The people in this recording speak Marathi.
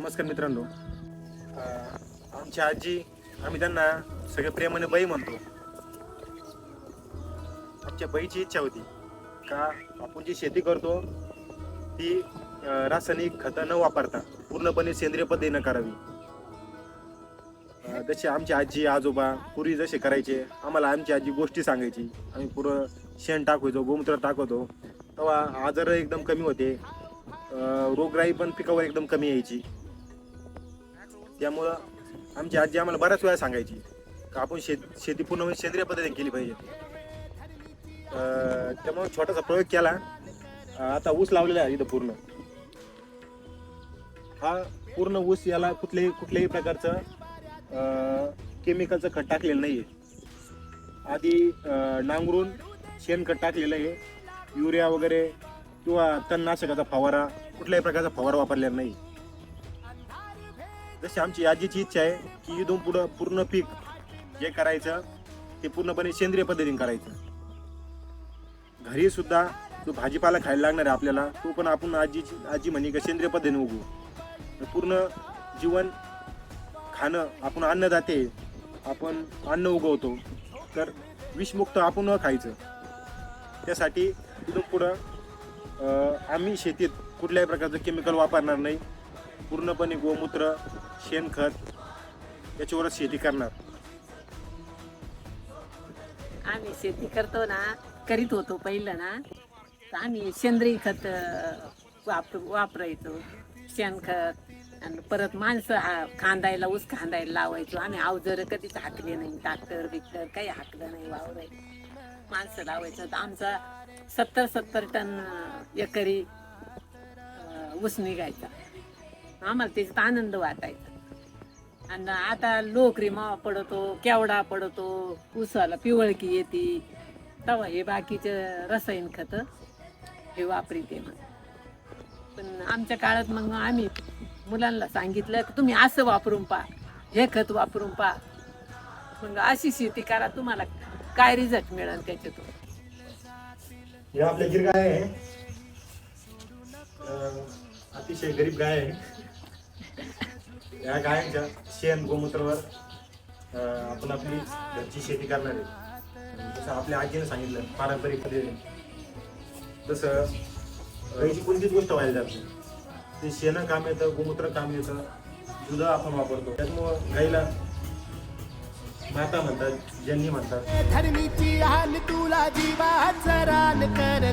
नमस्कार मित्रांनो. आमची आजी आम्ही त्यांना सगळे प्रेमाने बाई म्हणतो. आमच्या बाईची इच्छा होती का आपण जी शेती करतो ती रासायनिक खतं न वापरता पूर्णपणे सेंद्रिय पद्धतीनं करावी. जसे आमची आजी आजोबा पूर्वी जसे करायचे आम्हाला आमची आजी गोष्टी सांगायची. आम्ही पुरं शेण टाकायचो गोमूत्र टाकवतो. तेव्हा आजार एकदम कमी होते. रोगराई पण पिकावर एकदम कमी यायची. त्यामुळं आमची आजी आम्हाला बऱ्याच वेळा सांगायची का आपण शेत शेती पूर्ण म्हणजे सेंद्रिय पद्धतीने केली पाहिजे. त्यामुळं त्यामुळे छोटासा प्रयोग केला. आता ऊस लावलेला आहे इथं पूर्ण. हा पूर्ण ऊस याला कुठल्याही कुठल्याही प्रकारचं केमिकलचं खत टाकलेलं नाही आहे आधी नांगरून शेणखत टाकलेलं आहे. युरिया वगैरे किंवा तणनाशकाचा फवारा कुठल्याही प्रकारचा फवारा वापरलेला नाही. जशी आमची आजीची इच्छा आहे की इथून पुढं पूर्ण पीक जे करायचं ते पूर्णपणे सेंद्रिय पद्धतीने करायचं. घरी सुद्धा जो भाजीपाला खायला लागणार आहे आपल्याला तो पण आपण आजीची आजी म्हणे का सेंद्रिय पद्धतीने उगवू. पूर्ण जीवन खाणं आपण अन्नदाते आपण अन्न उगवतो. तर विषमुक्त आपण खायचं. त्यासाठी इथून पुढं आम्ही शेतीत कुठल्याही प्रकारचं केमिकल वापरणार नाही. पूर्णपणे गोमूत्र शेणखत याच्यावरच शेती करणार. आम्ही शेती करतो ना करीत होतो पहिलं ना तर आम्ही सेंद्रिय खत वापर वापरायचो. शेणखत आणि परत माणसं हा खांदायला ऊस खांदायला लावायचो. आम्ही अवजारं कधीच हाकले नाही. ट्रॅक्टर बिक्टर काही हाकलं नाही वावरायचं माणसं लावायचं तर आमचा सत्तर सत्तर टन अं, एकरी अं, ऊस निघायचा. आम्हाला त्याच्यात आनंद वाटायचा. आणि आता लोकरी मावा पडतो केवडा पडतो उसाला पिवळकी येते. तेव्हा हे बाकीचे रसायन खत हे वापरीते मग पण आमच्या काळात मग आम्ही मुलांना सांगितलं की तुम्ही असं वापरून पहा हे खत वापरून पहा. मग अशी शेती करा तुम्हाला काय रिझल्ट मिळेल त्याच्यातून? हे आपल्या गिर गाय आहे अतिशय गरीब गाय आहे. या गायांच्या शेण गोमूत्रावर आपण आपली घरची शेती करणार आहे. जसं आपल्या आजीने सांगितलं पारंपरिक पद्धतीने. तसं गायची कोणतीच गोष्ट व्हायला जात नाही. ते शेण काम येतं गोमूत्र काम येतं दुध आपण वापरतो त्यामुळं गाईला माता म्हणतात जन्नी म्हणतात धरणीची हाल तुला जीवाचं रान कर